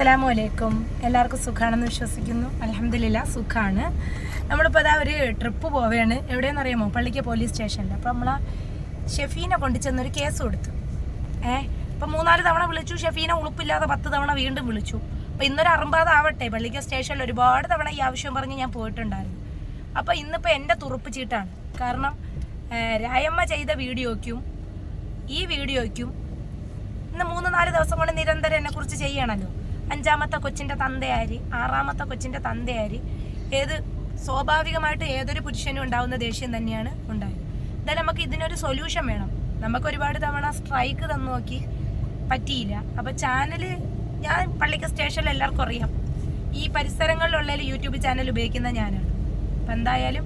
അസ്സലാമു അലൈക്കും എല്ലാവർക്കും സുഖാണെന്ന് വിശ്വസിക്കുന്നു. അലഹമില്ല സുഖമാണ് നമ്മളിപ്പോൾ അതാ ഒരു ട്രിപ്പ് പോവുകയാണ് എവിടെയെന്ന് അറിയാമോ പള്ളിക്ക് പോലീസ് സ്റ്റേഷനിൽ അപ്പോൾ നമ്മൾ ഷെഫീനെ കൊണ്ടു ചെന്നൊരു കേസ് കൊടുത്തു. ഏ? അപ്പം മൂന്നാൽ തവണ വിളിച്ചു. ഷെഫീനെ ഉളുപ്പില്ലാതെ പത്ത് തവണ വീണ്ടും വിളിച്ചു. അപ്പോൾ ഇന്നൊരു അറുമ്പാതാവട്ടെ പള്ളിക്ക സ്റ്റേഷനിൽ ഒരുപാട് തവണ ഈ ആവശ്യം പറഞ്ഞ് ഞാൻ പോയിട്ടുണ്ടായിരുന്നു. അപ്പോൾ ഇന്നിപ്പോൾ എന്റെ തുറുപ്പ് ചീട്ടാണ്. കാരണം രായമ്മ ചെയ്ത വീഡിയോയ്ക്കും ഈ വീഡിയോയ്ക്കും ഇന്ന് മൂന്ന് നാല് ദിവസം കൊണ്ട് നിരന്തരം എന്നെ കുറിച്ച് ചെയ്യണല്ലോ. അഞ്ചാമത്തെ കൊച്ചിന്റെ തന്തയാരി ആറാമത്തെ കൊച്ചിന്റെ തന്തയാരി. ഏത് സ്വാഭാവികമായിട്ട് ഏതൊരു പുരുഷനും ഉണ്ടാവുന്ന ദേഷ്യം തന്നെയാണ് ഉണ്ടായത്. എന്തായാലും നമുക്ക് ഇതിനൊരു സൊല്യൂഷൻ വേണം. നമുക്ക് ഒരുപാട് തവണ സ്ട്രൈക്ക് തന്നു നോക്കി പറ്റിയില്ല. അപ്പോൾ ചാനൽ ഞാൻ പള്ളിക്ക് സ്റ്റേഷനിൽ എല്ലാവർക്കും അറിയാം. ഈ പരിസരങ്ങളിലുള്ള യൂട്യൂബ് ചാനൽ ഉപയോഗിക്കുന്ന ഞാനാണ്. അപ്പൊ എന്തായാലും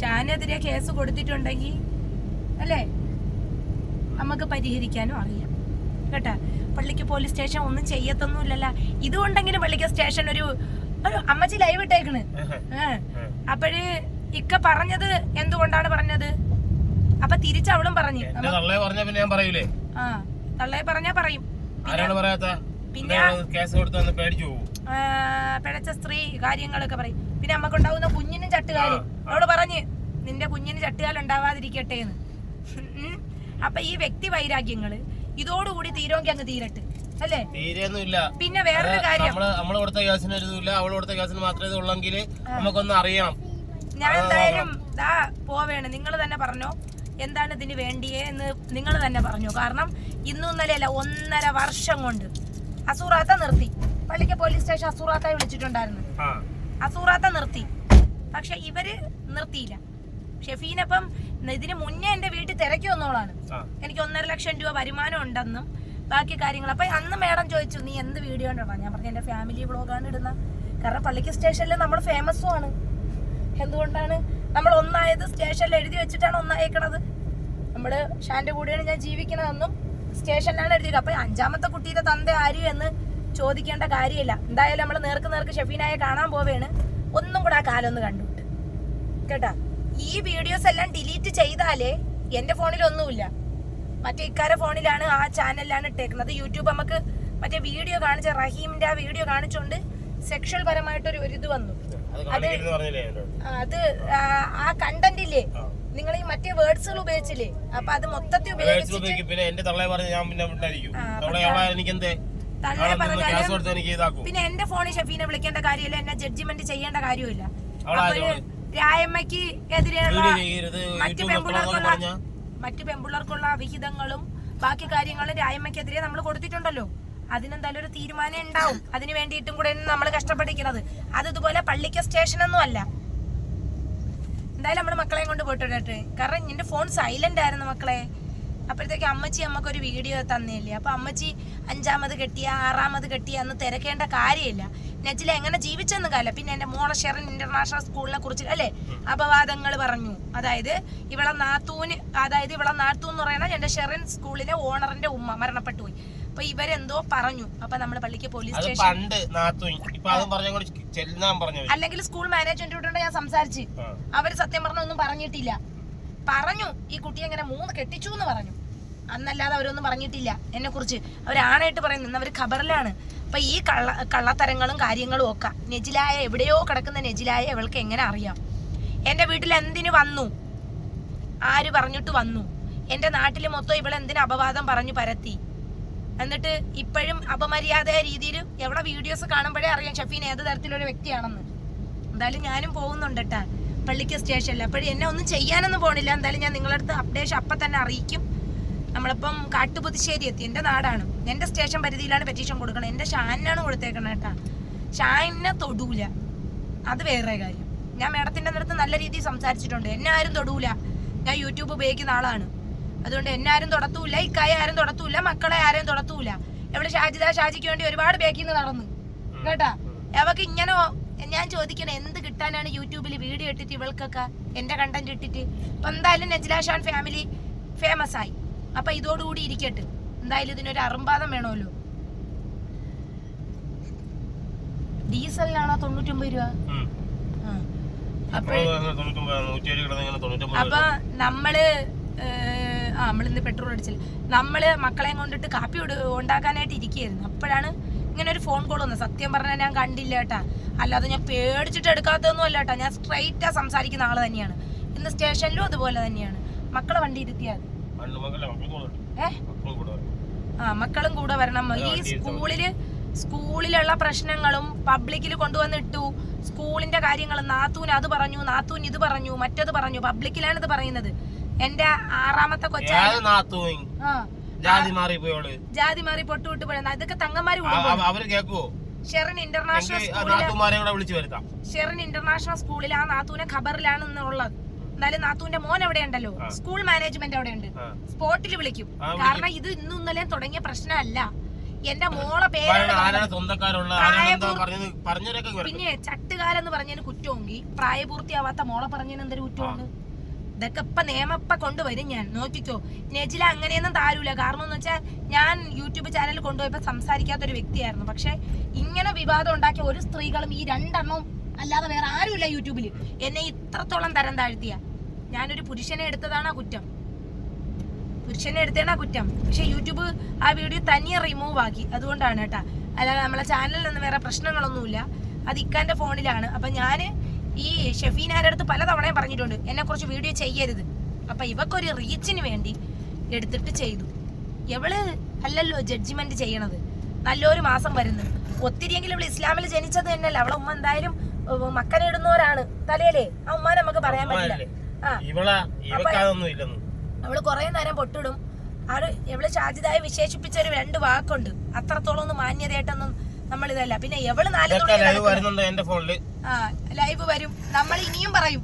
ഷാനെതിരെ കേസ് കൊടുത്തിട്ടുണ്ടെങ്കിൽ അല്ലേ? നമുക്ക് പരിഹരിക്കാനും അറിയാം. കേട്ടാ? പള്ളിക്ക് പോലീസ് സ്റ്റേഷൻ ഒന്നും ചെയ്യത്തൊന്നുമില്ലല്ല. ഇതുകൊണ്ടെങ്കിലും പള്ളിക്ക് സ്റ്റേഷൻ ഒരു ഒരു അമ്മച്ചി ലൈവ് ഇട്ടേക്കണ്. അപ്പഴ് ഇക്ക പറഞ്ഞത് എന്തുകൊണ്ടാണ് പറഞ്ഞത്? അപ്പൊ തിരിച്ചവളും പറഞ്ഞു. എന്റെ തള്ളയെ പറഞ്ഞ പിന്നെ ഞാൻ പറയൂലേ? ആ. തള്ളയെ പറഞ്ഞാ പറയും. ആരാണ് പറയാത്ത? പിന്നെ- കേസ് പേടിച്ചു പിഴച്ച സ്ത്രീ കാര്യങ്ങളൊക്കെ പറയും. പിന്നെ നമുക്കുണ്ടാവുന്ന കുഞ്ഞിനും ചട്ടുകാൽ. അവൾ പറഞ്ഞ് നിന്റെ കുഞ്ഞിന് ചട്ടുകാൽ ഉണ്ടാവാതിരിക്കട്ടെ എന്ന്. അപ്പൊ ഈ വ്യക്തി വൈരാഗ്യങ്ങൾ. ഇതോടുകൂടി തീരോങ്കി അങ്ങ് തീരട്ടെ. അല്ലേ? തീരെയൊന്നുമില്ല. പിന്നെ വേറൊരു കാര്യം. നമ്മൾ നമ്മൾ കൊടുത്ത ഗ്യാസിന് ഒരു ഇതുമില്ല അവൾ കൊടുത്ത ഗ്യാസിന് മാത്രമേ ഉള്ളെങ്കിൽ നമുക്കൊന്ന് അറിയണം. ഞാൻ എന്തായാലും ദാ പോവേണ്. നിങ്ങൾ തന്നെ പറഞ്ഞോ എന്താണ് ഇതിന് വേണ്ടിയേ എന്ന് നിങ്ങൾ തന്നെ പറഞ്ഞു. കാരണം ഇന്നും ഇന്നലെയല്ല ഒന്നര വർഷം കൊണ്ട്. അസൂറാത്ത നിർത്തി. പള്ളിക്ക പോലീസ് സ്റ്റേഷൻ അസൂറാത്ത വിളിച്ചിട്ടുണ്ടായിരുന്നു. അസൂറാത്ത നിർത്തി. പക്ഷെ ഇവർ നിർത്തിയില്ല. ഷെഫീനപ്പം ഇതിന് മുന്നേ എന്റെ വീട്ടിൽ തിരക്കി വന്നോളാണ് എനിക്ക് ഒന്നര ലക്ഷം രൂപ വരുമാനം ഉണ്ടെന്നും ബാക്കി കാര്യങ്ങൾ. അപ്പൊ അന്ന് മേഡം ചോദിച്ചു നീ എന്ത് വീഡിയോ ഉണ്ടോ ഞാൻ പറഞ്ഞു എന്റെ ഫാമിലി വ്ളോഗാണ് ഇടുന്ന. കാരണം പള്ളിക്ക് സ്റ്റേഷനിൽ നമ്മൾ ഫേമസും ആണ്. എന്തുകൊണ്ടാണ്? നമ്മൾ ഒന്നായത് സ്റ്റേഷനിൽ എഴുതി വെച്ചിട്ടാണ് ഒന്നായേക്കണത്. നമ്മൾ ഷാന്റെ കൂടെയാണ് ഞാൻ ജീവിക്കണതെന്നും സ്റ്റേഷനിലാണ് എഴുതിയത്. അപ്പൊ അഞ്ചാമത്തെ കുട്ടിയുടെ തന്ത ആര് എന്ന് ചോദിക്കേണ്ട കാര്യമില്ല. എന്തായാലും നമ്മൾ നേർക്ക് നേർക്ക് ഷെഫീനായെ കാണാൻ പോവേണ്. ഒന്നും കൂടെ ആ കാലം ഒന്ന് കണ്ടുവിട്ട് കേട്ടാ? ഈ വീഡിയോസ് എല്ലാം ഡിലീറ്റ് ചെയ്താലേ എന്റെ ഫോണിലൊന്നുമില്ല മറ്റേ ഇക്കാരെ ഫോണിലാണ് ആ ചാനലിലാണ് ഇട്ടേക്കുന്നത്. യൂട്യൂബ് നമുക്ക് മറ്റേ വീഡിയോ കാണിച്ച റഹീമിന്റെ ആ വീഡിയോ കാണിച്ചുകൊണ്ട് സെക്ഷൽ പരമായിട്ടൊരു ഒരു ഇത് വന്നു. അത് അത് ആ, കണ്ടന്റ് ഇല്ലേ? നിങ്ങൾ ഈ മറ്റേ വേർഡ്സുകൾ ഉപയോഗിച്ചില്ലേ? അപ്പൊ അത് മൊത്തത്തിൽ ഉപയോഗിച്ചിട്ട് പിന്നെ എന്റെ ഫോണിൽ ഷഫീനെ വിളിക്കേണ്ട കാര്യമില്ല എന്നെ ജഡ്ജിമെന്റ് ചെയ്യേണ്ട കാര്യമില്ല. രായമ്മയ്ക്ക് എതിരെയുള്ള മറ്റു പെമ്പിള്ളർക്കുള്ള പെൺപിള്ളേർക്കുള്ള മറ്റു പെൺപിള്ളേർക്കുള്ള വിഹിതങ്ങളും ബാക്കി കാര്യങ്ങളും രായമ്മയ്ക്കെതിരെ നമ്മൾ കൊടുത്തിട്ടുണ്ടല്ലോ. അതിനെന്തായാലും ഒരു തീരുമാനം ഉണ്ടാവും. അതിന് വേണ്ടിയിട്ടും കൂടെ നമ്മൾ കഷ്ടപ്പെട്ടിരിക്കുന്നത്. അത് ഇതുപോലെ പള്ളിക്ക സ്റ്റേഷനൊന്നും അല്ല. എന്തായാലും നമ്മുടെ മക്കളെയും കൊണ്ട് പോയിട്ടുണ്ട് കാരണം നിന്റെ ഫോൺ സൈലന്റ് ആയിരുന്നു മക്കളെ. അപ്പോഴത്തേക്ക് അമ്മച്ചി അമ്മയ്ക്ക് ഒരു വീഡിയോ തന്നില്ലേ? അപ്പൊ അമ്മച്ചി അഞ്ചാമത് കെട്ടിയ ആറാമത് കെട്ടിയ എന്ന് തിരക്കേണ്ട കാര്യമില്ല. നജില എങ്ങനെ ജീവിച്ചെന്ന് കാല. പിന്നെ എന്റെ മോളെ ഷെറൻ ഇന്റർനാഷണൽ സ്കൂളിനെ കുറിച്ച് അല്ലേ? അപവാദങ്ങൾ പറഞ്ഞു. അതായത് ഇവളെ നാത്തൂന് അതായത് ഇവളെ നാത്തൂ എന്ന് പറയണ എന്റെ ഷെറിൻ സ്കൂളിലെ ഓണറിന്റെ ഉമ്മ മരണപ്പെട്ടു പോയി. അപ്പൊ ഇവരെന്തോ പറഞ്ഞു. അപ്പൊ നമ്മൾ പള്ളിക്ക് പോലീസ് അത് സ്റ്റേഷൻ പണ്ട് നാത്തു ഇപ്പൊ അതും പറഞ്ഞ ചെല്ലാൻ പറഞ്ഞു അല്ലെങ്കിൽ സ്കൂൾ മാനേജ്മെന്റിനോട് ഞാൻ സംസാരിച്ച്. അവർ സത്യം പറഞ്ഞൊന്നും പറഞ്ഞിട്ടില്ല. പറഞ്ഞു. ഈ കുട്ടി അങ്ങനെ മൂന്ന് കെട്ടിച്ചു എന്ന് പറഞ്ഞു. അന്നല്ലാതെ അവരൊന്നും പറഞ്ഞിട്ടില്ല. എന്നെ കുറിച്ച് അവരാണായിട്ട് പറയുന്നത് അവർ ഖബറിലാണ്. അപ്പൊ ഈ കള്ള കള്ളത്തരങ്ങളും കാര്യങ്ങളും ഒക്കെ നെജിലായ എവിടെയോ കിടക്കുന്ന നെജിലായ അവൾക്ക് എങ്ങനെ അറിയാം? എന്റെ വീട്ടിൽ എന്തിനു വന്നു? ആര് പറഞ്ഞിട്ട് വന്നു? എന്റെ നാട്ടിൽ മൊത്തം ഇവൾ എന്തിനു അപവാദം പറഞ്ഞു പരത്തി? എന്നിട്ട് ഇപ്പോഴും അപമര്യാദ രീതിയിൽ എവിടെ വീഡിയോസ് കാണുമ്പോഴേ അറിയാം ഷഫീൻ ഏത് തരത്തിലൊരു വ്യക്തിയാണെന്ന്. എന്തായാലും ഞാനും പോകുന്നുണ്ട് കേട്ടാ പള്ളിക്ക് സ്റ്റേഷനിൽ അപ്പോഴും എന്നെ ഒന്നും ചെയ്യാനൊന്നും പോണില്ല. എന്തായാലും ഞാൻ നിങ്ങളടുത്ത് അടുത്ത് അപ്ഡേഷൻ അപ്പം തന്നെ അറിയിക്കും. നമ്മളിപ്പം കാട്ടുപുതുശ്ശേരി എത്തി. എന്റെ നാടാണ്. എന്റെ സ്റ്റേഷൻ പരിധിയിലാണ് പെറ്റീഷൻ കൊടുക്കണം എന്റെ ഷാനിനാണ് കൊടുത്തേക്കണം കേട്ടാ. ഷാനിനെ തൊടൂല. അത് വേറെ കാര്യം. ഞാൻ മേഡത്തിന്റെ അടുത്ത് നല്ല രീതിയിൽ സംസാരിച്ചിട്ടുണ്ട്. എന്നെ ആരും തൊടൂല. ഞാൻ യൂട്യൂബ് ഉപയോഗിക്കുന്ന ആളാണ്. അതുകൊണ്ട് എന്നെ ആരും തുടത്തൂല ഇക്കായ ആരും തുടത്തൂല മക്കളെ ആരും തുടത്തൂല. എവിടെ ഷാജിദ ഷാജിക്ക് വേണ്ടി ഒരുപാട് ബേക്കിന്ന് നടന്നു. കേട്ടാ? അവക്ക് ഇങ്ങനെ ഞാൻ ചോദിക്കണം എന്ത് കിട്ടാനാണ് യൂട്യൂബിൽ വീഡിയോ ഇട്ടിട്ട് ഇവൾക്കൊക്കെ എന്റെ കണ്ടന്റ് ഇട്ടിട്ട്? അപ്പൊ എന്തായാലും നജ്ല ഷാൻ ഫാമിലി ഫേമസ് ആയി. അപ്പൊ ഇതോടുകൂടി ഇരിക്കട്ടെ. എന്തായാലും ഇതിനൊരു അറുമ്പാദം വേണമല്ലോ. ഡീസലിനാണോ തൊണ്ണൂറ്റൊമ്പത് രൂപ? അപ്പൊ നമ്മൾ ആ നമ്മളിന്ന് പെട്രോൾ അടിച്ചില്ല. നമ്മൾ മക്കളെയും കൊണ്ടിട്ട് കാപ്പി ഉണ്ടാക്കാനായിട്ട് ഇരിക്കുകയായിരുന്നു. അപ്പോഴാണ് ഇങ്ങനെ ഒരു ഫോൺ കോൾ വന്നു. സത്യം പറഞ്ഞാൽ ഞാൻ കണ്ടില്ല കേട്ടാ. അല്ലാതെ ഞാൻ പേടിച്ചിട്ട് എടുക്കാത്തതൊന്നും അല്ല കേട്ടാ. ഞാൻ സ്ട്രൈറ്റാ സംസാരിക്കുന്ന ആൾ തന്നെയാണ്. ഇന്ന് സ്റ്റേഷനിലും അതുപോലെ തന്നെയാണ്. മക്കളെ വണ്ടി ഇരുത്തിയാൽ. ആ മക്കളും കൂടെ വരണം. ഈ സ്കൂളിൽ സ്കൂളിലുള്ള പ്രശ്നങ്ങളും പബ്ലിക്കിൽ കൊണ്ടുവന്നിട്ടു സ്കൂളിന്റെ കാര്യങ്ങൾ നാത്തൂൻ അത് പറഞ്ഞു നാത്തൂൻ ഇത് പറഞ്ഞു മറ്റത് പറഞ്ഞു. പബ്ലിക്കിലാണ് ഇത് പറയുന്നത്. എന്റെ ആറാമത്തെ കൊച്ച ഏത് മാറി പോയോൾ ജാതി മാറി പൊട്ടു മാറി പോയ ഇതൊക്കെ തങ്ങന്മാര് അവർ കേക്കുവോ ഷെറിൻ ഇന്റർനാഷണൽ സ്കൂളിൽ ഷെറിൻ ഇന്റർനാഷണൽ സ്കൂളിൽ ആ നാത്തൂനെ ഖബറിലാണ് ഉള്ളത് എന്നാലും നാത്തൂന്റെ മോൻ എവിടെ ഉണ്ടല്ലോ സ്കൂൾ മാനേജ്മെന്റ് അവിടെ ഉണ്ട് സ്പോട്ടിൽ വിളിക്കും. കാരണം ഇത് ഇന്നും ഇന്നലെയും തുടങ്ങിയ പ്രശ്നമല്ല. എന്റെ മോളെ വരട്ടെ. പിന്നെ ചട്ടുകാലെന്ന് പറഞ്ഞതിന് കുറ്റമെങ്കിൽ പ്രായപൂർത്തിയാവാത്ത മോളെ പറഞ്ഞതിന് എന്തൊരു കുറ്റമുണ്ട് ഇതൊക്കെ ഇപ്പൊ നിയമം ഇപ്പൊ കൊണ്ടുവരും ഞാൻ. നോക്കിക്കോ. നെജില അങ്ങനെയൊന്നും താരൂല. കാരണം എന്ന് വെച്ചാൽ ഞാൻ യൂട്യൂബ് ചാനൽ കൊണ്ടുപോയപ്പോ സംസാരിക്കാത്ത ഒരു വ്യക്തിയായിരുന്നു. പക്ഷെ ഇങ്ങനെ വിവാദം ഉണ്ടാക്കിയ ഒരു സ്ത്രീകളും ഈ രണ്ടെണ്ണവും അല്ലാതെ വേറെ ആരുമില്ല യൂട്യൂബിൽ എന്നെ ഇത്രത്തോളം തരം താഴ്ത്തിയ. ഞാനൊരു പുരുഷനെ എടുത്തതാണ് ആ കുറ്റം. പുരുഷനെ എടുത്തേണ കുറ്റം. പക്ഷെ യൂട്യൂബ് ആ വീഡിയോ തനിയെ റിമൂവ് ആക്കി. അതുകൊണ്ടാണ് കേട്ടാ. അല്ലാതെ നമ്മളെ ചാനലിൽ നിന്ന് വേറെ പ്രശ്നങ്ങളൊന്നുമില്ല. അത് ഇക്കാന്റെ ഫോണിലാണ്. അപ്പൊ ഞാൻ ഈ ഷെഫീനാരുടെ അടുത്ത് പലതവണയും പറഞ്ഞിട്ടുണ്ട് എന്നെ കുറച്ച് വീഡിയോ ചെയ്യരുത്. അപ്പൊ ഇവക്കൊരു റീച്ചിന് വേണ്ടി എടുത്തിട്ട് ചെയ്തു. എവൾ അല്ലല്ലോ ജഡ്ജ്മെന്റ് ചെയ്യണത്? നല്ലൊരു മാസം വരുന്നത്. ഒത്തിരിയെങ്കിലും ഇവൾ ഇസ്ലാമിൽ ജനിച്ചത് തന്നെയല്ല? അവളെ ഉമ്മ എന്തായാലും മക്കനെ ഇടുന്നവരാണ് തലയല്ലേ ആ ഉമ്മ നമുക്ക് പറയാൻ പറ്റില്ല. അവൾ കുറെ നേരം പൊട്ടിടും. അവൾ എവൾ ഷാജിദായി വിശേഷിപ്പിച്ച ഒരു രണ്ട് വാക്കുണ്ട്. അത്രത്തോളം ഒന്നും മാന്യതയായിട്ടൊന്നും നമ്മൾ ഇതല്ല പിന്നെ എവൾ നാല് ഫോണിൽ ആ ലൈവ് വരും. നമ്മൾ ഇനിയും പറയും.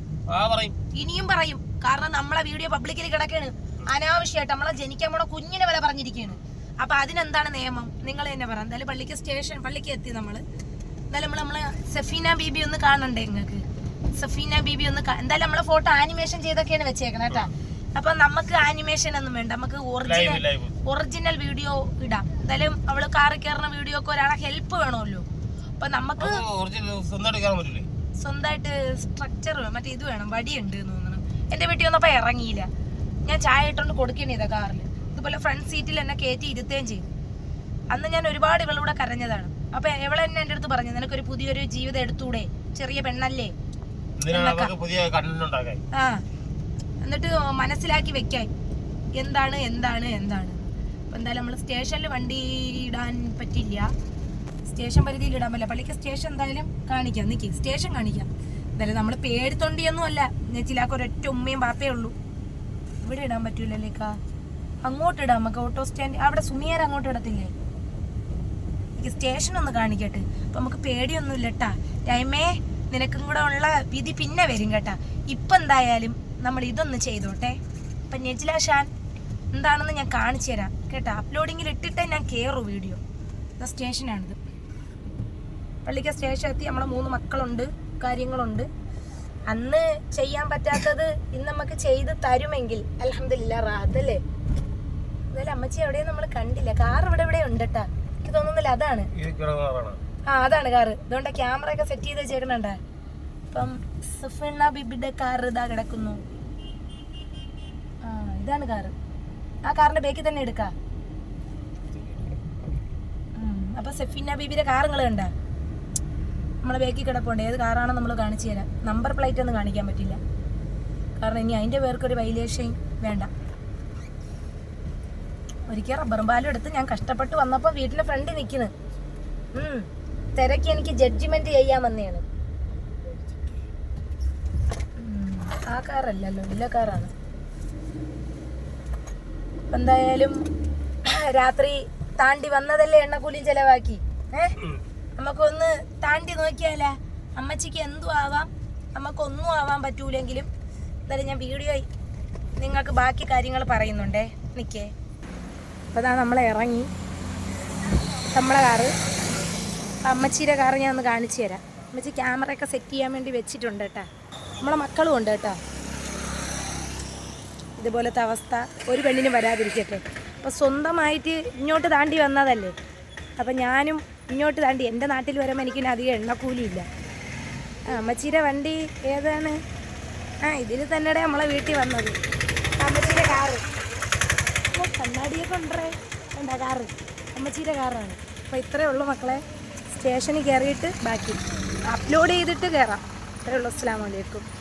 ഇനിയും പറയും. കാരണം നമ്മളെ വീഡിയോ പബ്ലിക്കിൽ കിടക്കാണ് അനാവശ്യമായിട്ട് നമ്മളെ ജനിക്കാൻ പോണ കുഞ്ഞിനെ വരെ പറഞ്ഞിരിക്കുകയാണ് അപ്പൊ അതിനെന്താണ് നിയമം? നിങ്ങൾ തന്നെ പറ. എന്തായാലും പള്ളിക്ക് സ്റ്റേഷൻ പള്ളിക്ക് എത്തി നമ്മൾ. എന്തായാലും നമ്മൾ നമ്മളെ സഫീന ബീബി ഒന്ന് കാണണ്ടേ നിങ്ങൾക്ക് സഫീന ബീബി ഒന്ന് എന്തായാലും നമ്മളെ ഫോട്ടോ ആനിമേഷൻ ചെയ്തൊക്കെയാണ് വെച്ചേക്കണം കേട്ടാ. അപ്പൊ നമുക്ക് ആനിമേഷൻ ഒന്നും വേണ്ട. നമുക്ക് ഒറിജിനൽ ഒറിജിനൽ വീഡിയോ ഇടാം. എന്തായാലും അവൾ കാറിൽ കയറുന്ന വീഡിയോ ഒക്കെ ഒരാളെ ഹെൽപ്പ് വേണമല്ലോ. അപ്പൊ നമുക്ക് സ്വന്തമായിട്ട് സ്ട്രക്ചർ മറ്റേ ഇത് വേണം. വടിയുണ്ട് എന്ന് തോന്നുന്നു. എന്റെ വീട്ടിൽ വന്നപ്പോ ഇറങ്ങിയില്ല. ഞാൻ ചായ ഇട്ടോണ്ട് കൊടുക്കണേ ഇതാ കാറിൽ ഇതുപോലെ ഫ്രണ്ട് സീറ്റിൽ എന്നെ കയറ്റി ഇരുത്തുകയും ചെയ്തു. അന്ന് ഞാൻ ഒരുപാട് ഇവളൂടെ കരഞ്ഞതാണ്. അപ്പൊ ഇവളെ എന്നെ എന്റെ അടുത്ത് പറഞ്ഞു നിനക്കൊരു പുതിയൊരു ജീവിതം എടുത്തൂടെ? ചെറിയ പെണ്ണല്ലേ? ആ. എന്നിട്ട് മനസ്സിലാക്കി വെക്കായി. എന്താണ് എന്താണ് എന്താണ്. എന്തായാലും നമ്മൾ സ്റ്റേഷനിൽ വണ്ടി ഇടാൻ പറ്റില്ല സ്റ്റേഷൻ പരിധിയിൽ ഇടാൻ പറ്റില്ല. പള്ളിക്ക് സ്റ്റേഷൻ എന്തായാലും കാണിക്കാം. നിൽക്കി സ്റ്റേഷൻ കാണിക്കാം. എന്തായാലും നമ്മൾ പേടിത്തൊണ്ടിയൊന്നും അല്ല. നെച്ചിലാക്ക് ഒരൊറ്റ ഉമ്മയും പാപ്പയേ ഉള്ളൂ. ഇവിടെ ഇടാൻ പറ്റൂലല്ലേക്കാ അങ്ങോട്ട് ഇടാം. നമുക്ക് ഓട്ടോ സ്റ്റാൻഡ് അവിടെ സുമിയാർ അങ്ങോട്ട് ഇടത്തില്ലേ? എനിക്ക് സ്റ്റേഷൻ ഒന്ന് കാണിക്കട്ടെ. അപ്പൊ നമുക്ക് പേടിയൊന്നും ഇല്ലട്ടാ ടൈമേ നിനക്കും കൂടെ ഉള്ള വിധി പിന്നെ വരും കേട്ടാ. ഇപ്പൊ എന്തായാലും നമ്മൾ ഇതൊന്ന് ചെയ്തോട്ടെ. അപ്പൊ നെജില ഷാൻ എന്താണെന്ന് ഞാൻ കാണിച്ചു തരാം. കേട്ടോ അപ്ലോഡിങ്ങിൽ ഇട്ടിട്ടേ ഞാൻ കയറൂ വീഡിയോ സ്റ്റേഷനാണിത്. പള്ളിക്ക സ്റ്റേഷൻ എത്തി നമ്മളെ മൂന്ന് മക്കളുണ്ട് കാര്യങ്ങളുണ്ട്. അന്ന് ചെയ്യാൻ പറ്റാത്തത് ഇന്ന് നമുക്ക് ചെയ്ത് തരുമെങ്കിൽ അലഹമില്ല റാദല്ലേ എന്നാലും അമ്മച്ചി എവിടെയും നമ്മൾ കണ്ടില്ല. കാർ ഇവിടെ ഇവിടെ ഉണ്ട് കേട്ടാ എനിക്ക് തോന്നുന്നില്ല അതാണ്. ഇത് ആ അതാണ് കാറ്. ഇതുകൊണ്ട് ക്യാമറ ഒക്കെ സെറ്റ് ചെയ്ത് വെച്ചേക്കണണ്ട ഇപ്പം സുഫിണ ബിബിയുടെ കാർ ഇതാ കിടക്കുന്നു. ആ ഇതാണ് കാറ്. ആ കാറിന്റെ ബേക്കിൽ തന്നെ എടുക്ക. അപ്പൊ സെഫിന ബീബിയുടെ കാർ കണ്ട? നമ്മളെ ബേക്കിൽ കിടപ്പുണ്ട്. ഏത് കാറാണെന്ന് നമ്മൾ കാണിച്ചു തരാം. നമ്പർ പ്ലേറ്റ് ഒന്നും കാണിക്കാൻ പറ്റില്ല. കാരണം ഇനി അതിന്റെ പേർക്കൊരു വൈലേഷൻ വേണ്ട. ഒരിക്കൽ റബ്ബറും പാലും എടുത്ത് ഞാൻ കഷ്ടപ്പെട്ട് വന്നപ്പോൾ വീട്ടിലെ ഫ്രണ്ട് നിൽക്കുന്നു തിരക്ക് എനിക്ക് ജഡ്ജ്മെന്റ് ചെയ്യാൻ വന്നെയാണ് ആ കാറല്ലല്ലോ ഇല്ല കാറാണ് എന്തായാലും രാത്രി താണ്ടി വന്നതല്ലേ എണ്ണക്കൂലിയും ചെലവാക്കി? ഏ? നമുക്കൊന്ന് താണ്ടി നോക്കിയാല. അമ്മച്ചിക്ക് എന്തും ആവാം. നമുക്കൊന്നും ആവാൻ പറ്റൂലെങ്കിലും. എന്തായാലും ഞാൻ വീഡിയോ നിങ്ങൾക്ക് ബാക്കി കാര്യങ്ങൾ പറയുന്നുണ്ടേ. നിക്കേ. അപ്പോൾ അതാ നമ്മളെ ഇറങ്ങി. നമ്മളെ കാറ്. അമ്മച്ചിയുടെ കാറ് ഞാൻ ഒന്ന് കാണിച്ചു തരാം. അമ്മച്ചി ക്യാമറയൊക്കെ സെറ്റ് ചെയ്യാൻ വേണ്ടി വെച്ചിട്ടുണ്ട് കേട്ടാ. നമ്മളെ മക്കളും ഉണ്ട് കേട്ടോ. ഇതുപോലത്തെ അവസ്ഥ ഒരു പെണ്ണിനും വരാതിരിക്കട്ടെ. അപ്പോൾ സ്വന്തമായിട്ട് ഇങ്ങോട്ട് താണ്ടി വന്നതല്ലേ? അപ്പം ഞാനും ഇങ്ങോട്ട് താണ്ടി എന്റെ നാട്ടിൽ വരുമ്പോൾ എനിക്ക് അധികം എണ്ണക്കൂലിയില്ല. ആ അമ്മച്ചിയുടെ വണ്ടി ഏതാണ്? ആ ഇതിൽ തന്നെയുടെ നമ്മളെ വീട്ടിൽ വന്നത്. അമ്മച്ചിയുടെ കാറ്. ഓ, കണ്ണാടിയൊക്കെ ഉണ്ടേ കണ്ട കാറ്. അമ്മച്ചിയുടെ കാറാണ്. അപ്പോൾ ഇത്രയേ ഉള്ളൂ മക്കളെ. സ്റ്റേഷനിൽ കയറിയിട്ട് ബാക്കി. അപ്ലോഡ് ചെയ്തിട്ട് കയറാം. ഇത്രയേ ഉള്ളൂ. അസ്സാം വലൈക്കും